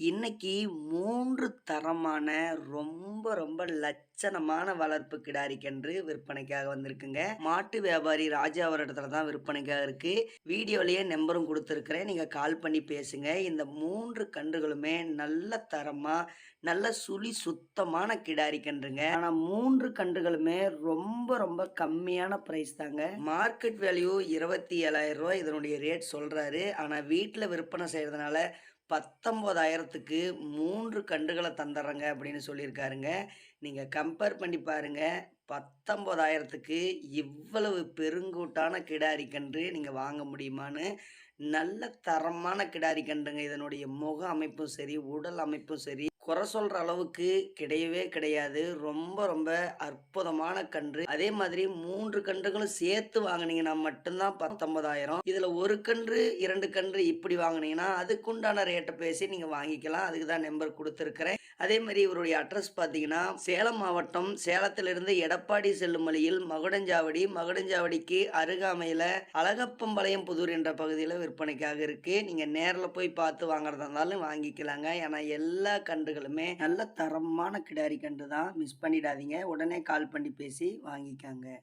இன்னைக்கு மூன்று தரமான ரொம்ப ரொம்ப லட்சணமான வளர்ப்பு கிடாரி கன்று விற்பனைக்காக வந்திருக்குங்க. மாட்டு வியாபாரி ராஜா அவரிடத்துல தான் விற்பனைக்காக இருக்கு. வீடியோலயே நம்பரும் கொடுத்துருக்குறேன் நீங்க கால் பண்ணி பேசுங்க. இந்த மூன்று கன்றுகளுமே நல்ல தரமா, நல்ல சுழி சுத்தமான கிடாரி கன்றுங்க. ஆனா மூன்று கன்றுகளுமே ரொம்ப ரொம்ப கம்மியான பிரைஸ் தாங்க. மார்க்கெட் வேல்யூ இருபத்தி ஏழாயிரம் ரூபாய் இதனுடைய ரேட் சொல்றாரு. ஆனா வீட்டில் விற்பனை செய்யறதுனால பத்தொம்போதாயிரத்துக்கு மூன்று கன்றுகளை தந்துடுறேங்க அப்படின்னு சொல்லியிருக்காருங்க. நீங்கள் கம்பேர் பண்ணி பாருங்க. 19,000க்கு இவ்வளவு பெருங்கூட்டான கிடாரி கன்று நீங்கள் வாங்க முடியுமான்னு. நல்ல தரமான கிடாரி கன்றுங்க. இதனுடைய முக அமைப்பும் சரி, உடல் அமைப்பும் சரி, குறை சொல்ற அளவுக்கு கிடையவே கிடையாது. ரொம்ப ரொம்ப அற்புதமான கன்று. அதே மாதிரி மூன்று கன்றுகளும் சேர்த்து வாங்குனீங்கன்னா மட்டும் தான் 19,000. இதுல 1 கன்று, இரண்டு கன்று இப்படி வாங்கினீங்கன்னா அதுக்குண்டான ரேட்டை பேசி நீங்க வாங்கிக்கலாம். அதுக்கு தான் நம்பர் கொடுத்துருக்குறேன் அதே மாதிரி இவருடைய அட்ரஸ் பார்த்தீங்கன்னா, சேலம் மாவட்டம் சேலத்திலிருந்து எடப்பாடி செல்லும் வழியில் மகுடஞ்சாவடி. மகுடஞ்சாவடிக்கு அருகாமையில அழகப்பம்பாளையம் புதூர் என்ற பகுதியில் விற்பனைக்காக இருக்கு. நீங்க நேரில் போய் பார்த்து வாங்குறதா இருந்தாலும் வாங்கிக்கலாங்க. ஏன்னா எல்லா கன்றுகளுமே நல்ல தரமான கிடாரி கன்று தான். மிஸ் பண்ணிடாதீங்க. உடனே கால் பண்ணி பேசி வாங்கிக்காங்க